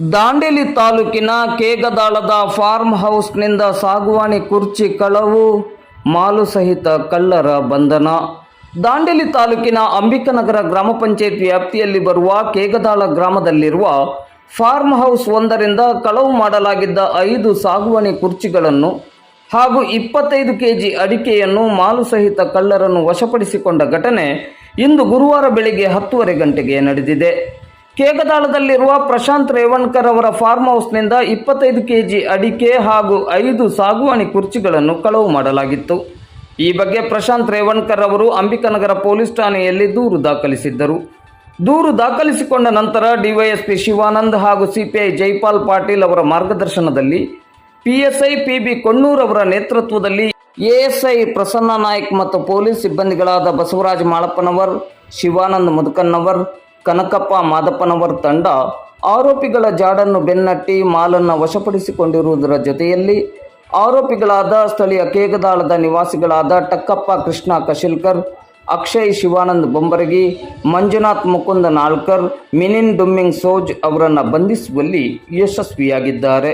ದಾಂಡೇಲಿ ತಾಲೂಕಿನ ಕೇಗದಾಳದ ಫಾರ್ಮ್ ಹೌಸ್ನಿಂದ ಸಾಗುವಾಣಿ ಕುರ್ಚಿ ಕಳವು, ಮಾಲು ಸಹಿತ ಕಳ್ಳರ ಬಂಧನ. ದಾಂಡೇಲಿ ತಾಲೂಕಿನ ಅಂಬಿಕನಗರ ಗ್ರಾಮ ಪಂಚಾಯತ್ ವ್ಯಾಪ್ತಿಯಲ್ಲಿ ಬರುವ ಕೇಗದಾಳ ಗ್ರಾಮದಲ್ಲಿರುವ ಫಾರ್ಮ್ ಹೌಸ್ ಒಂದರಿಂದ ಕಳವು ಮಾಡಲಾಗಿದ್ದ ಐದು ಸಾಗುವಾಣಿ ಕುರ್ಚಿಗಳನ್ನು ಹಾಗೂ ಇಪ್ಪತ್ತೈದು ಕೆಜಿ ಅಡಿಕೆಯನ್ನು ಮಾಲು ಸಹಿತ ಕಳ್ಳರನ್ನು ವಶಪಡಿಸಿಕೊಂಡ ಘಟನೆ ಇಂದು ಗುರುವಾರ ಬೆಳಿಗ್ಗೆ ಹತ್ತುವರೆ ಗಂಟೆಗೆ ನಡೆದಿದೆ. ಕೇಗದಾಳದಲ್ಲಿರುವ ಪ್ರಶಾಂತ್ ರೇವಣ್ಕರ್ ಅವರ ಫಾರ್ಮ್ ಹೌಸ್ನಿಂದ ಇಪ್ಪತ್ತೈದು ಕೆಜಿ ಅಡಿಕೆ ಹಾಗೂ ಐದು ಸಾಗುವಾಣಿ ಕುರ್ಚಿಗಳನ್ನು ಕಳವು ಮಾಡಲಾಗಿತ್ತು. ಈ ಬಗ್ಗೆ ಪ್ರಶಾಂತ್ ರೇವಣ್ಕರ್ ಅವರು ಅಂಬಿಕನಗರ ಪೊಲೀಸ್ ಠಾಣೆಯಲ್ಲಿ ದೂರು ದಾಖಲಿಸಿದ್ದರು. ದೂರು ದಾಖಲಿಸಿಕೊಂಡ ನಂತರ ಡಿವೈಎಸ್ಪಿ ಶಿವಾನಂದ್ ಹಾಗೂ ಸಿಪಿಐ ಜೈಪಾಲ್ ಪಾಟೀಲ್ ಅವರ ಮಾರ್ಗದರ್ಶನದಲ್ಲಿ ಪಿಎಸ್ಐ ಪಿಬಿ ಕೊಣ್ಣೂರ್ ಅವರ ನೇತೃತ್ವದಲ್ಲಿ ಎಎಸ್ಐ ಪ್ರಸನ್ನ ನಾಯ್ಕ್ ಮತ್ತು ಪೊಲೀಸ್ ಸಿಬ್ಬಂದಿಗಳಾದ ಬಸವರಾಜ್ ಮಾಳಪ್ಪನವರ್, ಶಿವಾನಂದ್ ಮುದುಕನ್ನವರ್ ಕನಕಪ್ಪ ಮಾದಪ್ಪನವರ್ ತಂಡ ಆರೋಪಿಗಳ ಜಾಡನ್ನು ಬೆನ್ನಟ್ಟಿ ಮಾಲನ್ನು ವಶಪಡಿಸಿಕೊಂಡಿರುವುದರ ಜೊತೆಯಲ್ಲಿ ಆರೋಪಿಗಳಾದ ಸ್ಥಳೀಯ ಕೇಗದಾಳದ ನಿವಾಸಿಗಳಾದ ಟಕ್ಕಪ್ಪ ಕೃಷ್ಣ ಕಶಿಲ್ಕರ್, ಅಕ್ಷಯ್ ಶಿವಾನಂದ್ ಬೊಂಬರಗಿ, ಮಂಜುನಾಥ್ ಮುಕುಂದ ನಾಳ್ಕರ್, ಮಿನಿನ್ ಡುಮ್ಮಿಂಗ್ ಸೋಜ್ ಅವರನ್ನು ಬಂಧಿಸುವಲ್ಲಿ ಯಶಸ್ವಿಯಾಗಿದ್ದಾರೆ.